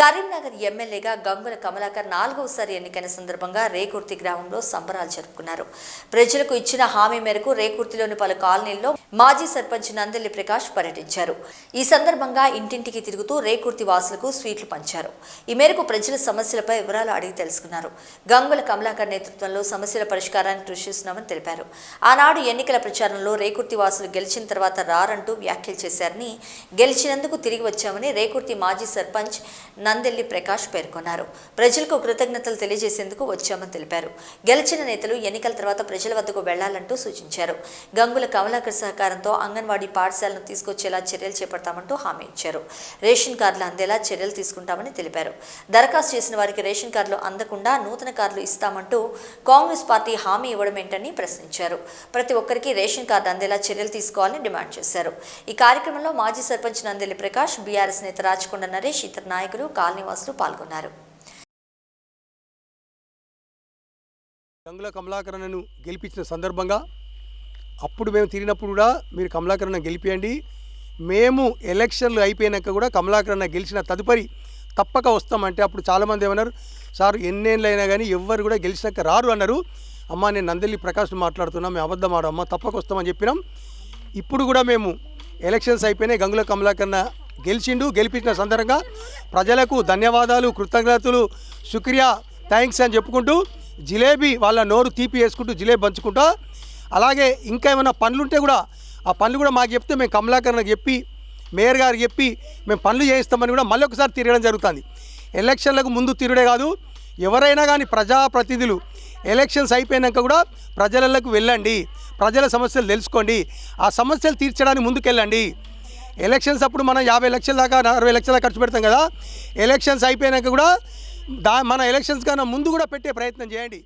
కరీంనగర్ ఎమ్మెల్యేగా గంగుల కమలాకర్ నాలుగవసారి ఎన్నికైన సందర్భంగా రేకుర్తి గ్రామంలో సంబరాలు జరుపుకున్నారు. ప్రజలకు ఇచ్చిన హామీ మేరకు రేకుర్తిలోని పలు కాలనీల్లో మాజీ సర్పంచ్ నందెల్లి ప్రకాష్ పర్యటించారు. ఈ సందర్భంగా ఇంటింటికి తిరుగుతూ రేకుర్తి వాసులకు స్వీట్లు పంచారు. ఈ మేరకు ప్రజల సమస్యలపై వివరాలు అడిగి తెలుసుకున్నారు. గంగుల కమలాకర్ నేతృత్వంలో సమస్యల పరిష్కారానికి కృషి చేస్తున్నామని తెలిపారు. ఆనాడు ఎన్నికల ప్రచారంలో రేకుర్తి వాసులు గెలిచిన తర్వాత రారంటూ వ్యాఖ్యలు చేశారని గెలిచినందుకు తిరిగి వచ్చామని రేకుర్తి మాజీ సర్పంచ్ నందెల్లి ప్రకాష్ పేర్కొన్నారు. ప్రజలకు కృతజ్ఞతలు తెలియజేసేందుకు వచ్చామని తెలిపారు. గెలిచిన నేతలు ఎన్నికల తర్వాత ప్రజల వద్దకు వెళ్ళాలంటూ సూచించారు. గంగుల కమలాకర్ సహకారంతో అంగన్వాడీ పాఠశాలను తీసుకొచ్చేలా చర్యలు చేపడతామంటూ హామీ ఇచ్చారు. రేషన్ కార్డులు అందేలా చర్యలు తీసుకుంటామని తెలిపారు. దరఖాస్తు చేసిన వారికి రేషన్ కార్డులు అందకుండా నూతన కార్డులు ఇస్తామంటూ కాంగ్రెస్ పార్టీ హామీ ఇవ్వడం ఏంటని ప్రశ్నించారు. ప్రతి ఒక్కరికి రేషన్ కార్డు అందేలా చర్యలు తీసుకోవాలని డిమాండ్ చేశారు. ఈ కార్యక్రమంలో మాజీ సర్పంచ్ నందెల్లి ప్రకాష్ బీఆర్ఎస్ నేత రాచకొండ నరేష్ ఇతర నాయకులు కాలనీవాసులు పాల్గొన్నారు. గంగుల కమలాకరణను గెలిపించిన సందర్భంగా అప్పుడు మేము తిరిగినప్పుడు కూడా మీరు కమలాకరణ గెలిపియండి. మేము ఎలక్షన్లు అయిపోయినాక కూడా కమలాకరణ గెలిచిన తదుపరి తప్పక వస్తామంటే అప్పుడు చాలామంది ఏమన్నారు సార్ ఎన్నేళ్ళు అయినా కానీ ఎవ్వరు కూడా గెలిచినాక రారు అన్నారు. అమ్మ నేను నందల్లి ప్రకాష్ మాట్లాడుతున్నా మేము అబద్ధం ఆడమ్మ తప్పక వస్తామని చెప్పినాం. ఇప్పుడు కూడా మేము ఎలక్షన్స్ అయిపోయినాయి గంగుల కమలాకరణ గెలిచిండు గెలిపించిన సందర్భంగా ప్రజలకు ధన్యవాదాలు కృతజ్ఞతలు. శుక్రియా థ్యాంక్స్ అని చెప్పుకుంటూ జిలేబీ వాళ్ళ నోరు తీపి వేసుకుంటూ జిలేబీ పంచుకుంటా. అలాగే ఇంకా ఏమైనా పనులు ఉంటే కూడా ఆ పనులు కూడా మాకు చెప్తే మేము కమలాకరణకు చెప్పి మేయర్ గారికి చెప్పి మేము పనులు చేయిస్తామని కూడా మళ్ళీ ఒకసారి తిరగడం జరుగుతుంది. ఎలక్షన్లకు ముందు తిరుగుడే కాదు ఎవరైనా కానీ ప్రజాప్రతినిధులు ఎలక్షన్స్ అయిపోయినాక కూడా ప్రజలకు వెళ్ళండి. ప్రజల సమస్యలు తెలుసుకోండి. ఆ సమస్యలు తీర్చడానికి ముందుకెళ్ళండి. ఎలక్షన్స్ అప్పుడు మనం యాభై లక్షల దాకా అరవై లక్షల ఖర్చు పెడతాం కదా. ఎలక్షన్స్ అయిపోయినాక కూడా దా మన ఎలక్షన్స్ కన్నా ముందు కూడా పెట్టే ప్రయత్నం చేయండి.